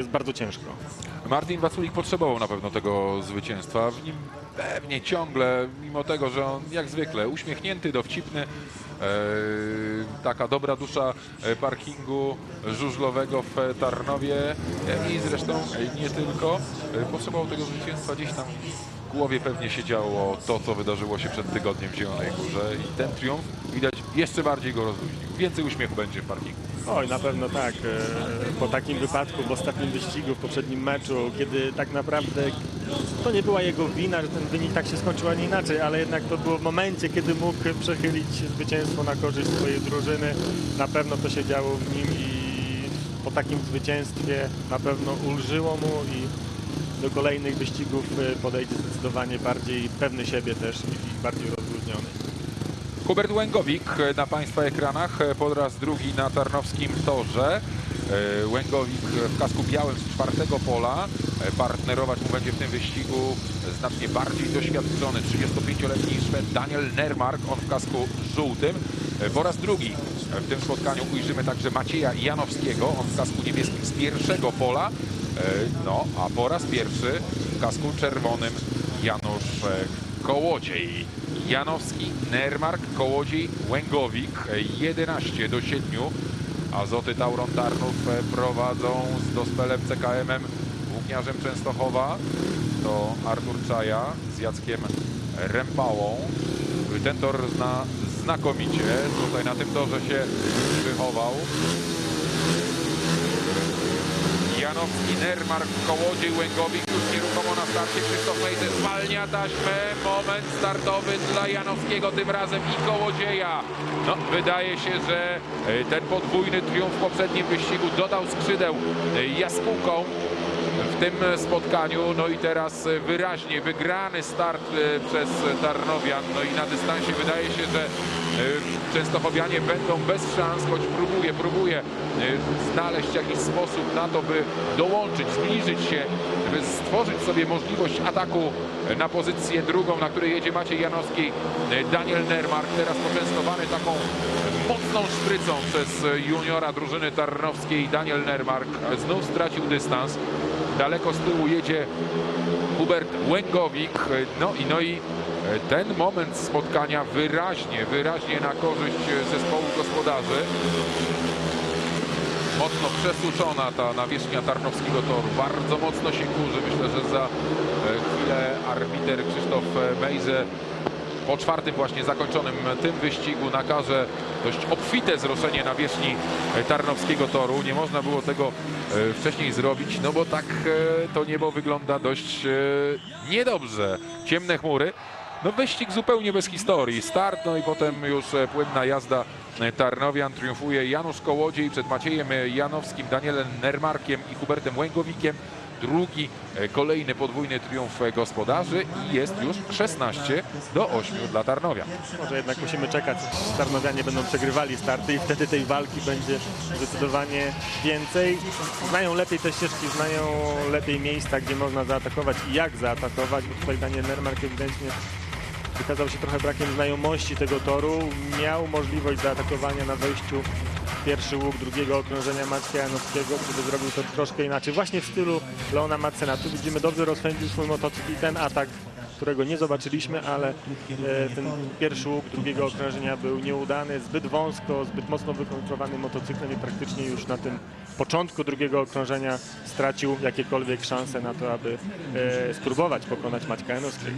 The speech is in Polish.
jest bardzo ciężko. Martin Waculik potrzebował na pewno tego zwycięstwa. W nim pewnie ciągle, mimo tego, że on jak zwykle uśmiechnięty, dowcipny, e, taka dobra dusza e, parkingu żużlowego w Tarnowie e, i zresztą nie tylko. E, potrzebował tego zwycięstwa gdzieś tam w głowie pewnie się działo to, co wydarzyło się przed tygodniem w Zielonej Górze i ten triumf widać jeszcze bardziej go rozluźnił. Więcej uśmiechu będzie w parkingu. Oj, na pewno tak. E, Po takim wypadku w ostatnim wyścigu, w poprzednim meczu, kiedy tak naprawdę to nie była jego wina, że ten wynik tak się skończył, a nie inaczej, ale jednak to było w momencie, kiedy mógł przechylić zwycięstwo na korzyść swojej drużyny. Na pewno to się działo w nim i po takim zwycięstwie na pewno ulżyło mu i do kolejnych wyścigów e, podejdzie zdecydowanie bardziej pewny siebie też i bardziej rozluźniony. Hubert Łęgowik na Państwa ekranach e, po raz drugi na Tarnowskim torze. E, Łęgowik w kasku białym z czwartego pola. E, Partnerować mu będzie w tym wyścigu znacznie bardziej doświadczony 35-letni Szwed Daniel Nermark, on w kasku żółtym. Po raz drugi w tym spotkaniu ujrzymy także Macieja Janowskiego, on w kasku niebieskim z pierwszego pola. No, a po raz pierwszy w kasku czerwonym Janusz Kołodziej. Janowski, Nermark, Kołodziej, Łęgowik e, 11 do 7. Azoty Tauron Tarnów e, prowadzą z Dospelem CKM-em Włókniarzem Częstochowa. To Artur Czaja z Jackiem Rempałą. Ten tor zna znakomicie. Tutaj na tym torze się wychował. Janowski, Nermark, Kołodziej, Łęgowik już nieruchomo na starcie. Krzysztof Mejzy zwalnia taśmę. Moment startowy dla Janowskiego tym razem i Kołodzieja. No, wydaje się, że e, ten podwójny triumf w poprzednim wyścigu dodał skrzydeł e, jaskółką w tym spotkaniu. No i teraz wyraźnie wygrany start e, przez Tarnowian. No i na dystansie wydaje się, że e, Częstochowianie będą bez szans, choć próbuje, próbuje e, znaleźć jakiś sposób na to, by dołączyć, zbliżyć się, by stworzyć sobie możliwość ataku na pozycję drugą, na której jedzie Maciej Janowski. Daniel Nermark teraz poczęstowany taką mocną szprycą przez juniora drużyny tarnowskiej. Daniel Nermark znów stracił dystans. Daleko z tyłu jedzie Hubert Łęgowik. No i, no i e, ten moment spotkania wyraźnie, wyraźnie na korzyść e, zespołu gospodarzy. Mocno przesuszona ta nawierzchnia Tarnowskiego toru. Bardzo mocno się kurzy. Myślę, że za e, chwilę arbiter Krzysztof Mejze po czwartym właśnie zakończonym tym wyścigu nakaże dość obfite zroszenie nawierzchni e, Tarnowskiego toru. Nie można było tego e, wcześniej zrobić, no bo tak e, to niebo wygląda dość e, niedobrze. Ciemne chmury. No wyścig zupełnie bez historii. Start, no i potem już płynna jazda Tarnowian. Triumfuje Janusz Kołodziej przed Maciejem Janowskim, Danielem Nermarkiem i Hubertem Łęgowikiem. Drugi, e, kolejny podwójny triumf gospodarzy i jest już 16 do 8 dla Tarnowian. Może jednak musimy czekać, Tarnowianie będą przegrywali starty i wtedy tej walki będzie zdecydowanie więcej. Znają lepiej te ścieżki, znają lepiej miejsca, gdzie można zaatakować i jak zaatakować, bo tutaj Daniel Nermark ewidentnie wykazał się trochę brakiem znajomości tego toru. Miał możliwość zaatakowania na wejściu pierwszy łuk drugiego okrążenia Maćka Janowskiego, który zrobił to troszkę inaczej. Właśnie w stylu Leona Macena. Tu widzimy dobrze rozpędził swój motocykl i ten atak którego nie zobaczyliśmy, ale e, ten pierwszy łuk drugiego okrążenia był nieudany, zbyt wąsko, zbyt mocno wykontrowany motocyklem i praktycznie już na tym początku drugiego okrążenia stracił jakiekolwiek szanse na to, aby e, spróbować pokonać Maćka Janowskiego.